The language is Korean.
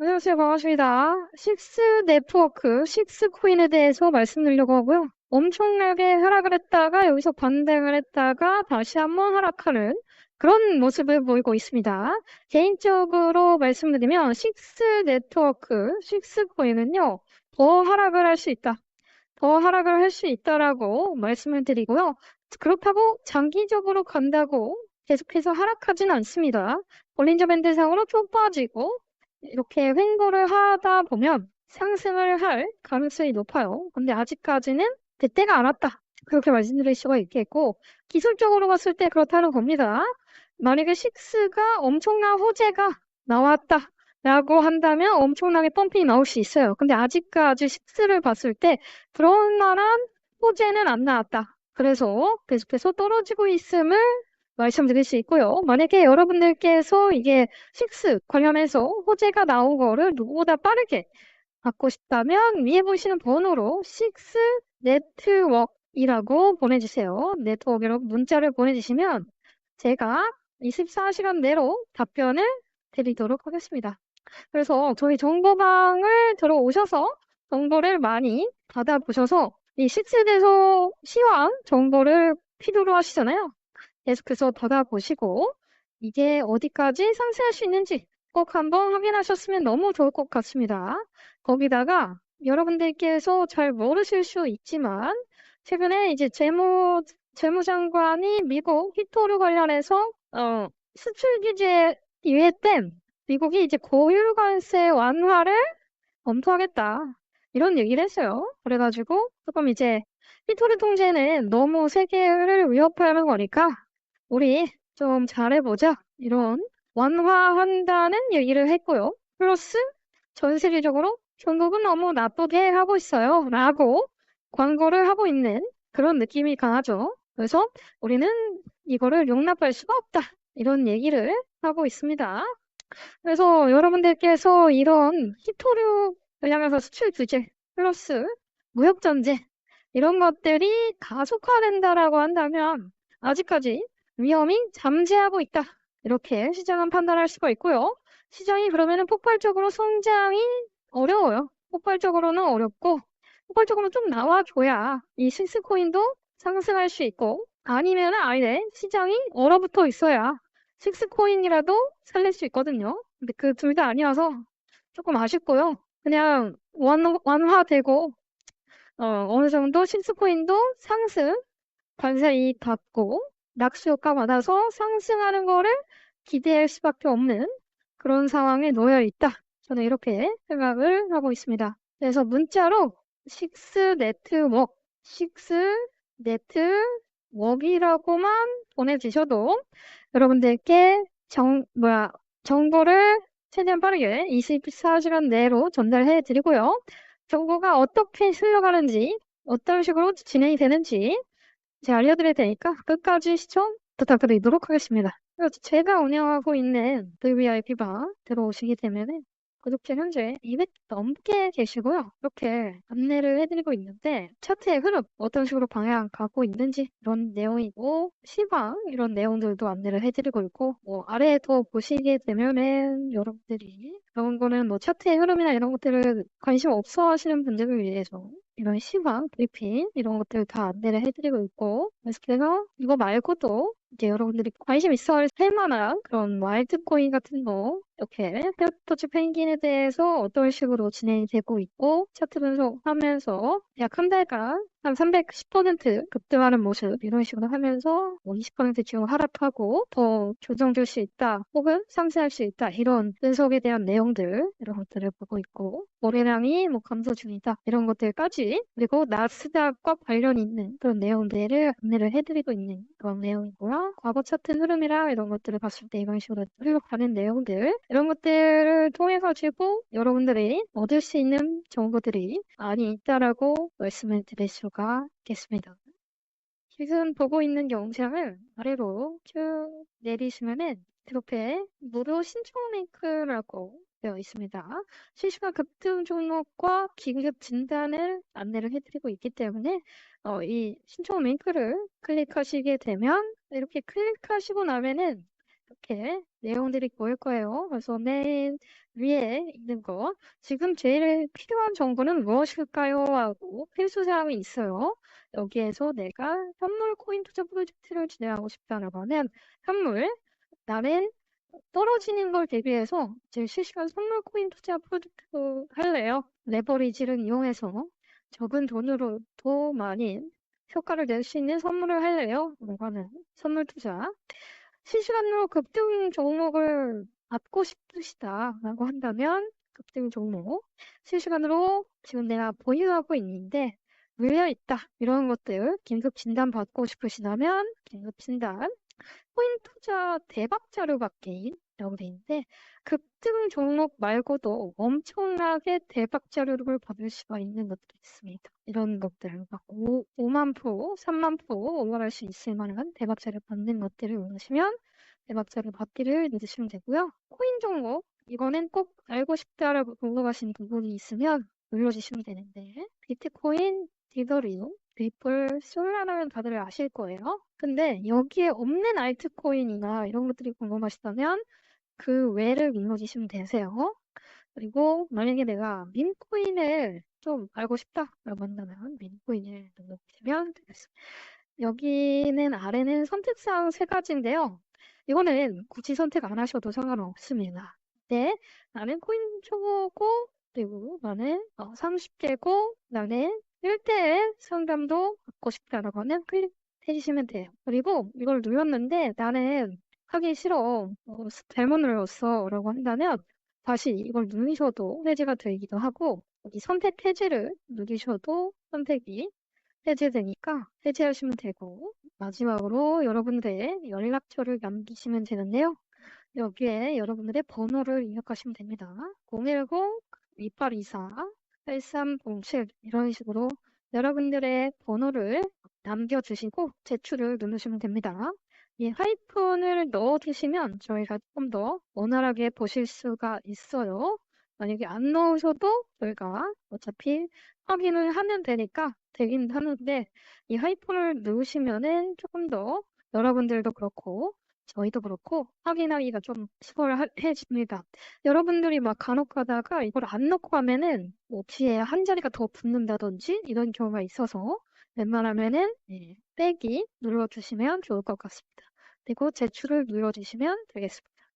안녕하세요. 반갑습니다. 식스 네트워크, 식스 코인에 대해서 말씀드리려고 하고요. 엄청나게 하락을 했다가 여기서 반등을 했다가 다시 한번 하락하는 그런 모습을 보이고 있습니다. 개인적으로 말씀드리면 식스 네트워크, 식스 코인은요, 더 하락을 할 수 있다. 더 하락을 할 수 있다라고 말씀을 드리고요. 그렇다고 장기적으로 간다고 계속해서 하락하진 않습니다. 볼린저 밴드상으로 쭉 빠지고 이렇게 횡보를 하다 보면 상승을 할 가능성이 높아요. 근데 아직까지는 그때가 안 왔다. 그렇게 말씀드릴 수가 있겠고, 기술적으로 봤을 때 그렇다는 겁니다. 만약에 식스가 엄청난 호재가 나왔다. 라고 한다면 엄청나게 펌핑이 나올 수 있어요. 근데 아직까지 식스를 봤을 때 그런 만한 호재는 안 나왔다. 그래서 계속해서 떨어지고 있음을 말씀드릴 수 있고요. 만약에 여러분들께서 이게 식스 관련해서 호재가 나온 거를 누구보다 빠르게 받고 싶다면 위에 보시는 번호로 식스 네트워크이라고 보내주세요. 네트워크로 문자를 보내주시면 제가 24시간 내로 답변을 드리도록 하겠습니다. 그래서 저희 정보방을 들어오셔서 정보를 많이 받아보셔서 이 식스에 대해서 시황 정보를 필요로 하시잖아요. 계속해서 받아보시고 이게 어디까지 상승할 수 있는지 꼭 한번 확인하셨으면 너무 좋을 것 같습니다. 거기다가 여러분들께서 잘 모르실 수 있지만 최근에 이제 재무 재무장관이 미국 히토류 관련해서 어, 수출 규제 이외 땐 미국이 이제 고율 관세 완화를 검토하겠다 이런 얘기를 했어요. 그래가지고 조금 이제 히토류 통제는 너무 세계를 위협하는 거니까 우리 좀 잘해보자. 이런 완화한다는 얘기를 했고요. 플러스 전 세계적으로 중국은 너무 나쁘게 하고 있어요. 라고 광고를 하고 있는 그런 느낌이 강하죠. 그래서 우리는 이거를 용납할 수가 없다. 이런 얘기를 하고 있습니다. 그래서 여러분들께서 이런 히토류 관련해서 수출 규제 플러스 무역 전제 이런 것들이 가속화된다라고 한다면 아직까지 위험이 잠재하고 있다. 이렇게 시장은 판단할 수가 있고요. 시장이 그러면은 폭발적으로 성장이 어려워요. 폭발적으로는 어렵고 폭발적으로 좀 나와줘야 이 식스코인도 상승할 수 있고 아니면 아예 시장이 얼어붙어 있어야 식스코인이라도 살릴 수 있거든요. 근데 그 둘 다 아니어서 조금 아쉽고요. 그냥 완, 완화되고 어, 어느 정도 식스코인도 상승 관세이 닫고 낙수 효과 받아서 상승하는 거를 기대할 수밖에 없는 그런 상황에 놓여 있다. 저는 이렇게 생각을 하고 있습니다. 그래서 문자로 식스 네트워크, 식스 네트워크이라고만 보내주셔도 여러분들께 정, 뭐야, 정보를 최대한 빠르게 24시간 내로 전달해 드리고요. 정보가 어떻게 흘러가는지, 어떤 식으로 진행이 되는지 제가 알려드릴 테니까 끝까지 시청 부탁드리도록 하겠습니다. 그래서 제가 운영하고 있는 VVIP방 들어오시게 되면은 구독자 현재 200 넘게 계시고요. 이렇게 안내를 해드리고 있는데 차트의 흐름 어떤 식으로 방향 가고 있는지 이런 내용이고 시방 이런 내용들도 안내를 해드리고 있고 뭐 아래에도 보시게 되면은 여러분들이 그런 거는 뭐 차트의 흐름이나 이런 것들을 관심 없어 하시는 분들을 위해서 이런 시황, 브리핑 이런 것들 다 안내를 해드리고 있고 그래서 이거 말고도 이제 여러분들이 관심 있어 할 만한 그런 와일드코인 같은 거 이렇게 페어토치 펭귄에 대해서 어떤 식으로 진행이 되고 있고 차트 분석하면서 약 한 달간 한 310% 급등하는 모습 이런 식으로 하면서 뭐 20% 지금 하락하고 더 조정될 수 있다 혹은 상승할 수 있다 이런 분석에 대한 내용들 이런 것들을 보고 있고 거래량이 뭐 감소 중이다 이런 것들까지 그리고 나스닥과 관련 있는 그런 내용들을 안내를 해드리고 있는 그런 내용이고요 과거 차트 흐름이랑 이런 것들을 봤을 때 이런 식으로 흘러가는 내용들 이런 것들을 통해 가지고 여러분들이 얻을 수 있는 정보들이 많이 있다라고 말씀을 드릴 수가 있겠습니다. 지금 보고 있는 영상을 아래로 쭉 내리시면은 이렇게 무료 신청 링크라고 되어 있습니다. 실시간 급등 종목과 긴급 진단을 안내를 해드리고 있기 때문에 어, 이 신청 링크를 클릭하시게 되면 이렇게 클릭하시고 나면은 이렇게 내용들이 보일 거예요. 그래서 맨 위에 있는 거 지금 제일 필요한 정보는 무엇일까요? 하고 필수 사항이 있어요. 여기에서 내가 현물 코인 투자 프로젝트를 진행하고 싶다라고 하면 현물 나는 떨어지는 걸 대비해서 제 실시간 선물 코인 투자 프로젝트 할래요. 레버리지를 이용해서 적은 돈으로 더 많이 효과를 낼 수 있는 선물을 할래요. 뭔가는 선물 투자. 실시간으로 급등 종목을 받고 싶으시다라고 한다면 급등 종목 실시간으로 지금 내가 보유하고 있는데 물려 있다 이런 것들 긴급 진단 받고 싶으시다면 긴급 진단 코인 투자 대박 자료 받기라고 돼 있는데 급등 종목 말고도 엄청나게 대박 자료를 받을 수가 있는 것들이 있습니다. 이런 것들 막 5, 5만 프로, 3만 프로 올라갈 수 있을 만한 대박 자료 받는 것들을 원하시면 대박 자료 받기를 누르시면 되고요. 코인 종목 이거는 꼭 알고 싶다라고 궁금하신 부분이 있으면 눌러주시면 되는데 비트코인, 디더리움, 리플, 솔라나는 다들 아실 거예요. 근데 여기에 없는 알트코인이나 이런 것들이 궁금하시다면 그 외를 눌러주시면 되세요. 그리고 만약에 내가 민코인을 좀 알고 싶다라고 한다면 민코인을 눌러주시면 되겠습니다. 여기는 아래는 선택사항 세 가지인데요. 이거는 굳이 선택 안 하셔도 상관없습니다. 네, 나는 코인 초보고 그리고 나는 어, 30대고 나는 1대1 상담도 받고 싶다라고 하면 클릭해 주시면 돼요. 그리고 이걸 눌렀는데 나는 하기 싫어. 어, 잘못 눌렀어. 라고 한다면 다시 이걸 누르셔도 해제가 되기도 하고 여기 선택 해제를 누르셔도 선택이 해제되니까 해제하시면 되고 마지막으로 여러분들의 연락처를 남기시면 되는데요. 여기에 여러분들의 번호를 입력하시면 됩니다. 010 2824 8307 이런 식으로 여러분들의 번호를 남겨주시고 제출을 누르시면 됩니다. 이 하이픈을 넣어주시면 저희가 좀더 원활하게 보실 수가 있어요. 만약에 안 넣으셔도 저희가 어차피 확인을 하면 되니까 되긴 하는데 이 하이픈을 넣으시면은 조금 더 여러분들도 그렇고 저희도 그렇고 확인하기가 좀 수월해집니다. 여러분들이 막 간혹 가다가 이걸 안 넣고 가면은 뭐 뒤에 한 자리가 더 붙는다든지 이런 경우가 있어서 웬만하면은 예, 빼기 눌러주시면 좋을 것 같습니다. 그리고 제출을 눌러주시면 되겠습니다.